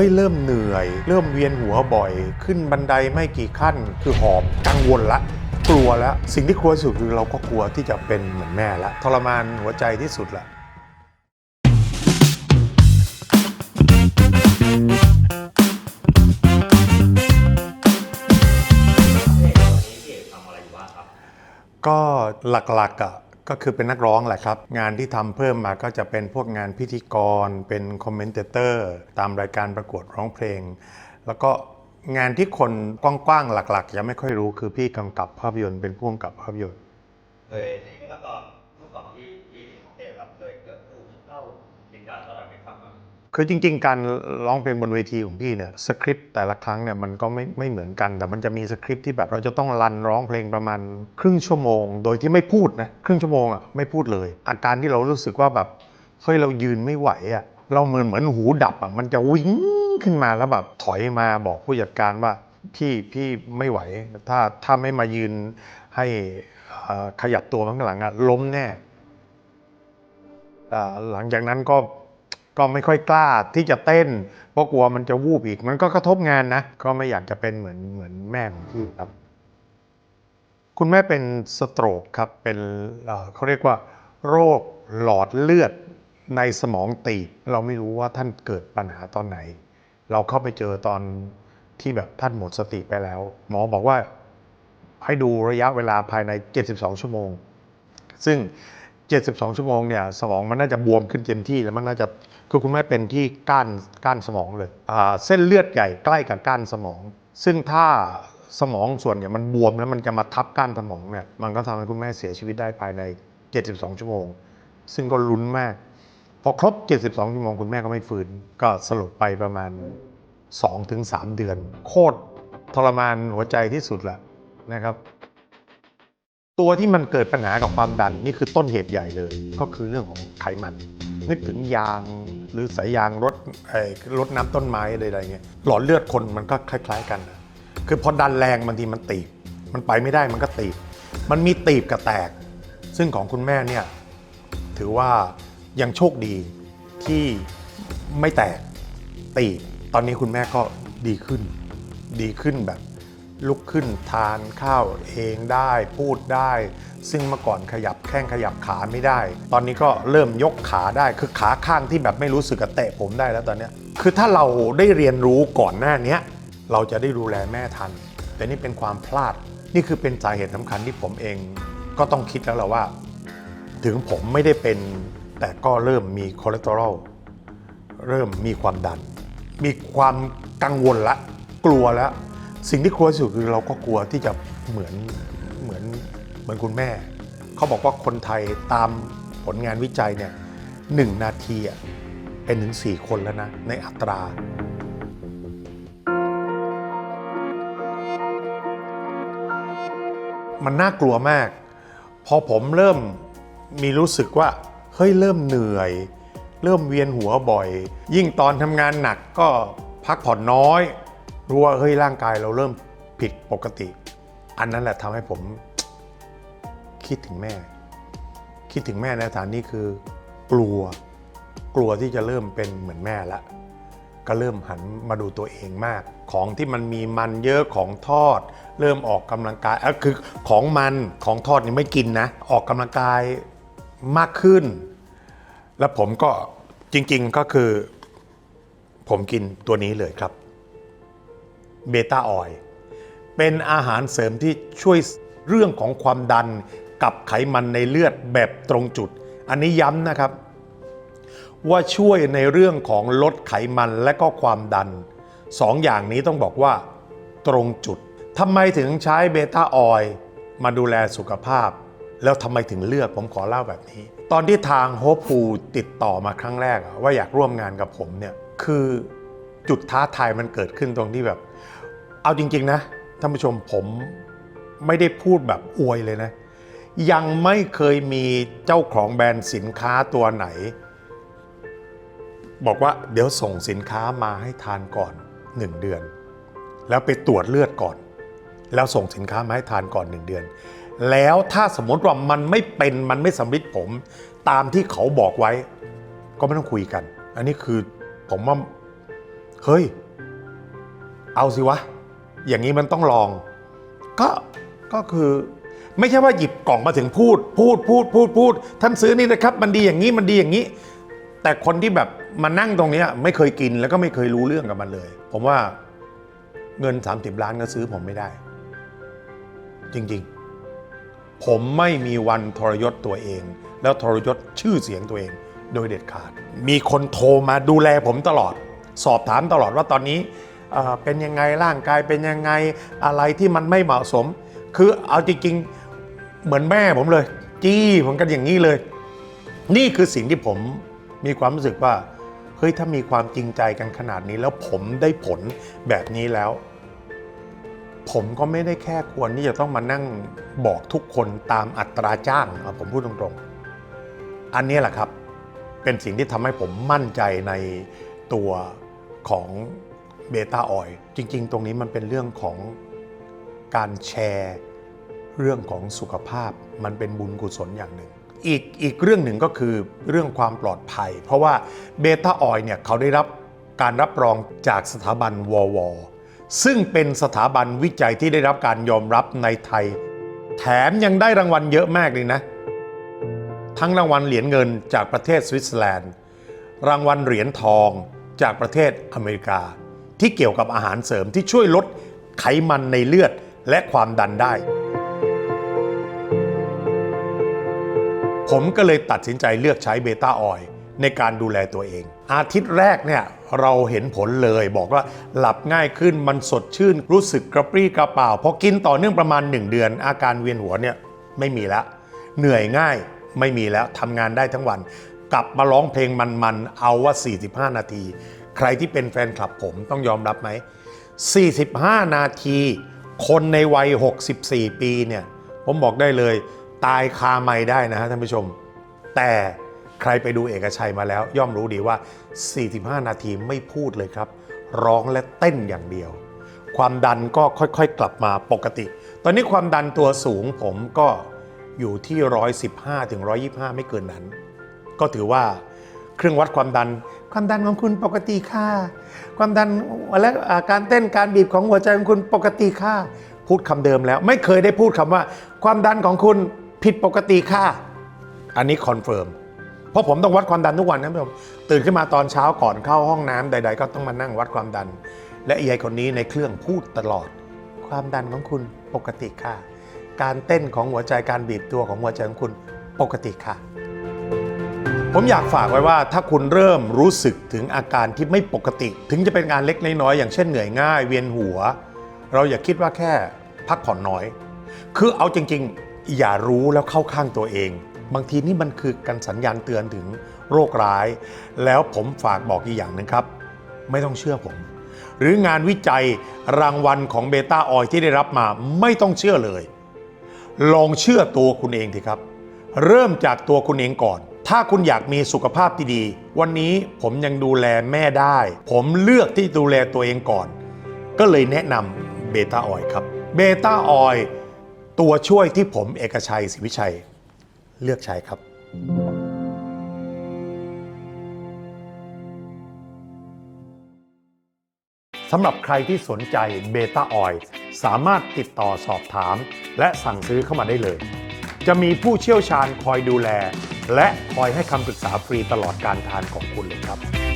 ฮ้ยเริ่มเหนื่อย เริ่มเวียนหัวบ่อย ขึ้นบันไดไม่กี่ขั้น คือหอบกังวลละกลัวแล้วสิ่งที่กลัวสุดคือเราก็กลัวที่จะเป็นเหมือนแม่ละทรมานหัวใจที่สุดละก็หลักๆอะ ก็คือเป็นนักร้องแหละครับ งานที่ทำเพิ่มมาก็จะเป็นพวกงานพิธีกร เป็นคอมเมนเตอร์ ตามรายการประกวดร้องเพลง แล้วก็งานที่คนกว้างๆหลักๆยังไม่ค่อยรู้คือพี่กำกับภาพยนตร์เป็นผู้กำกับภาพยนตร์เคยแล้วก็เมื่ออ คือจริง ๆ การร้องเพลงบนเวทีของพี่เนี่ยสคริปต์แต่ละครั้งเนี่ยมันก็ไม่ไม่เหมือนกัน แต่มันจะมีสคริปต์ที่แบบเราจะต้องรันร้องเพลงประมาณครึ่งชั่วโมง โดยที่ไม่พูดนะครึ่งชั่วโมงอะไม่พูดเลย อาการที่เรารู้สึกว่าแบบเฮ้ยเรายืนไม่ไหวอะเราเหมือนเหมือนหูดับอะมันจะวิ่งขึ้นมาแล้วแบบถอยมาบอกผู้จัดการว่าพี่พี่ไม่ไหว ถ้าถ้าไม่มายืนให้อ่อขยับตัวข้างหลังอะล้มแน่อ่าหลังจากนั้นก็ ก็ไม่ค่อยกล้าที่จะเต้น เพราะกลัวมันจะวูบอีก มันก็กระทบงานนะ ก็ไม่อยากจะเป็นเหมือนเหมือนแม่ของพี่ครับ คุณแม่เป็นสโตรกครับ เป็นเเขาเรียกว่า โรคหลอดเลือดในสมองตีบ เราไม่รู้ว่าท่านเกิดปัญหาตอนไหน เราเข้าไปเจอตอนที่แบบท่านหมดสติไปแล้ว หมอบอกว่าให้ดูระยะเวลาภายใน 72 ชั่วโมง ซึ่ง 72 ชั่วโมงเนี่ยสมองมันน่าจะบวมขึ้นเต็มที่แล้วมันน่าจะคือคุณแม่เป็นที่ก้านก้านสมองเลยอ่าเส้นเลือดใหญ่ใกล้กับก้านสมอง ซึ่งถ้าสมองส่วนเนี่ยมันบวมแล้วมันจะมาทับก้านสมองเนี่ยมันก็ทำให้คุณแม่เสียชีวิตได้ภายใน 72 ชั่วโมง ซึ่งก็ลุ้นมาก พอครบ 72 ชั่วโมงคุณแม่ก็ไม่ฟื้นก็สลบไปประมาณ 2-3 เดือน โคตรทรมานหัวใจที่สุดแหละนะครับ ตัวที่มันเกิดปัญหากับความดันนี่คือต้นเหตุใหญ่เลย ก็คือเรื่องของไขมัน นึกถึงยางหรือสายยางรถไอ้รถน้ำต้นไม้อะไรเงี้ยหลอดเลือดคนมันก็คล้าย ๆ กัน คือพอดันแรงบางทีมันตีบมันไปไม่ได้มันก็ตีบมันมีตีบกับแตก ซึ่งของคุณแม่เนี่ยถือว่ายังโชคดีที่ไม่แตกตีบตอนนี้คุณแม่ก็ดีขึ้น ดีขึ้นแบบ ลุกขึ้นทานข้าวเองได้พูดได้ ซึ่งเมื่อก่อนขยับแข้งขยับขาไม่ได้ ตอนนี้ก็เริ่มยกขาได้คือขาข้างที่แบบไม่รู้สึกกับเตะผมได้แล้วตอนนี้คือถ้าเราได้เรียนรู้ก่อนหน้านี้เราจะได้ดูแลแม่ทัน แต่นี่เป็นความพลาดนี่คือเป็นสาเหตุสำคัญที่ผมเองก็ต้องคิดแล้วแหละว่า ถึงผมไม่ได้เป็นแต่ก็เริ่มมีคอเลสเตอรอลเริ่มมีความดัน มีความกังวลละ กลัวแล้ว สิ่งที่กลัวที่สุดคือเราก็กลัวที่จะเหมือนเหมือนเหมือนคุณแม่ เขาบอกว่าคนไทยตามผลงานวิจัยเนี่ยหนึ่งนาทีอะเป็นถึง4คนแล้วนะในอัตรามันน่ากลัวมาก พอผมเริ่มมีรู้สึกว่า เฮ้ยเริ่มเหนื่อย เริ่มเวียนหัวบ่อย ยิ่งตอนทำงานหนักก็พักผ่อนน้อย รู้ว่าเฮ้ยร่างกายเราเริ่มผิดปกติ อันนั้นแหละทำให้ผมคิดถึงแม่ คิดถึงแม่ในฐานนี้คือกลัว กลัวที่จะเริ่มเป็นเหมือนแม่ละก็เริ่มหันมาดูตัวเองมาก ของที่มันมีมันเยอะของทอด เริ่มออกกำลังกายอะคือของมันของทอดนี่ไม่กินนะ ออกกำลังกายมากขึ้น แล้วผมก็จริง ๆก็คือ ผมกินตัวนี้เลยครับ เบต้าออยเป็นอาหารเสริมที่ช่วยเรื่องของความดันกับไขมันในเลือดแบบตรงจุด อันนี้ย้ำนะครับ ว่าช่วยในเรื่องของลดไขมันและก็ความดันสองอย่างนี้ต้องบอกว่าตรงจุดทำไมถึงใช้เบต้าออยล์มาดูแลสุขภาพ แล้วทำไมถึงเลือกผมขอเล่าแบบนี้ ตอนที่ทางโฮปูติดต่อมาครั้งแรกว่าอยากร่วมงานกับผมเนี่ยคือจุดท้าทายมันเกิดขึ้นตรงที่แบบ เอาจริง ๆ นะท่านผู้ชมผมไม่ได้พูดแบบอวยเลยนะ ยังไม่เคยมีเจ้าของแบรนด์สินค้าตัวไหน บอกว่าเดี๋ยวส่งสินค้ามาให้ทานก่อน 1 เดือน แล้วไปตรวจเลือดก่อน แล้วส่งสินค้ามาให้ทานก่อน 1 เดือน แล้วถ้าสมมติว่ามันไม่เป็นมันไม่สำลิดผม ตามที่เขาบอกไว้ ก็ไม่ต้องคุยกัน อันนี้คือผมว่าเฮ้ย เอาสิวะ อย่างนี้มันต้องลอง ก็ก็คือไม่ใช่ว่าหยิบกล่องมาถึงพูด พูดพูดพูดพูด ท่านซื้อนี่นะครับ มันดีอย่างนี้มันดีอย่างนี้ แต่คนที่แบบมานั่งตรงนี้ไม่เคยกินแล้วก็ไม่เคยรู้เรื่องกับมันเลย ผมว่าเงิน 30 ล้านก็ซื้อผมไม่ได้ จริงๆ ผมไม่มีวันทรยศตัวเอง แล้วทรยศชื่อเสียงตัวเอง โดยเด็ดขาด มีคนโทรมาดูแลผมตลอด สอบถามตลอดว่าตอนนี้ เป็นยังไงร่างกายเป็นยังไงอะไรที่มันไม่เหมาะสม คือเอาจริงๆเหมือนแม่ผมเลย จี้ผมกันอย่างนี้เลย นี่คือสิ่งที่ผมมีความรู้สึกว่าเฮ้ยถ้ามีความจริงใจกันขนาดนี้แล้วผมได้ผลแบบนี้แล้ว ผมก็ไม่ได้แค่ควรที่จะต้องมานั่งบอกทุกคนตามอัตราจ้างผมพูดตรงๆ อันนี้แหละครับ เป็นสิ่งที่ทำให้ผมมั่นใจในตัวของ เบต้าออยจริง ๆ ตรงนี้มันเป็นเรื่องของการแชร์เรื่องของสุขภาพมันเป็นบุญกุศลอย่างหนึ่ง อีกอีกเรื่องหนึ่งก็คือเรื่องความปลอดภัย เพราะว่าเบต้าออยเนี่ยเขาได้รับการรับรองจากสถาบันววซึ่งเป็นสถาบันวิจัยที่ได้รับการยอมรับในไทย แถมยังได้รางวัลเยอะมากเลยนะ ทั้งรางวัลเหรียญเงินจากประเทศสวิตเซอร์แลนด์ รางวัลเหรียญทองจากประเทศอเมริกา ที่เกี่ยวกับอาหารเสริมที่ช่วยลดไขมันในเลือดและความดันได้ ผมก็เลยตัดสินใจเลือกใช้เบต้าออยล์ในการดูแลตัวเอง อาทิตย์แรกเนี่ยเราเห็นผลเลยบอกว่าหลับง่ายขึ้นมันสดชื่น รู้สึกกระปรี้กระเป๋าพอกินต่อเนื่องประมาณ 1 เดือน อาการเวียนหัวเนี่ยไม่มีแล้ว เหนื่อยง่ายไม่มีแล้วทำงานได้ทั้งวัน กลับมาร้องเพลงมันๆ เอาว่า 45 นาที ใครที่เป็นแฟนคลับผมต้องยอมรับไหม 45 นาที คนในวัย 64 ปีเนี่ย ผมบอกได้เลย ตายคาไม่ได้นะฮะท่านผู้ชม แต่ใครไปดูเอกชัยมาแล้ว ย่อมรู้ดีว่า 45 นาทีไม่พูดเลยครับ ร้องและเต้นอย่างเดียว ความดันก็ค่อยๆ กลับมาปกติ ตอนนี้ความดันตัวสูงผมก็อยู่ที่ 115ถึง125 ไม่เกินนั้น ก็ถือว่าเครื่องวัดความดัน ความดันของคุณปกติค่ะความดันและการเต้นการบีบของหัวใจของคุณปกติค่ะพูดคำเดิมแล้ว ไม่เคยได้พูดคำว่า ความดันของคุณผิดปกติค่ะอันนี้คอนเฟิร์มเพราะผมต้องวัดความดันทุกวันนะผมตื่นขึ้นมาตอนเช้าก่อนเข้าห้องน้ำใด ๆ ก็ต้องมานั่งวัดความดัน และยายคนนี้ในเครื่องพูดตลอด ความดันของคุณปกติค่ะการเต้นของหัวใจการบีบตัวของหัวใจของคุณปกติค่ะ ผมอยากฝากไว้ว่าถ้าคุณเริ่มรู้สึกถึงอาการที่ไม่ปกติ ถึงจะเป็นงานเล็กน้อยๆอย่างเช่นเหนื่อยง่าย เวียนหัว เราอย่าคิดว่าแค่พักผ่อนน้อย คือเอาจริงๆ อย่ารู้แล้วเข้าข้างตัวเอง บางทีนี่มันคือการสัญญาณเตือนถึงโรคร้าย แล้วผมฝากบอกอีกอย่างหนึงครับ ไม่ต้องเชื่อผม หรืองานวิจัยรางวัลของเบต้าออยที่ได้รับมาไม่ต้องเชื่อเลย ลองเชื่อตัวคุณเองทีครับ เริ่มจากตัวคุณเองก่อน ถ้าคุณอยากมีสุขภาพที่ดี วันนี้ผมยังดูแลแม่ได้ ผมเลือกที่ดูแลตัวเองก่อน ก็เลยแนะนำเบต้าออยครับเบต้าออยตัวช่วยที่ผมเอกชัยศรีวิชัย เลือกใช้ครับ สำหรับใครที่สนใจเบต้าออยสามารถติดต่อสอบถาม และสั่งซื้อเข้ามาได้เลย จะมีผู้เชี่ยวชาญคอยดูแล และคอยให้คำปรึกษาฟรีตลอดการทานของคุณเลยครับ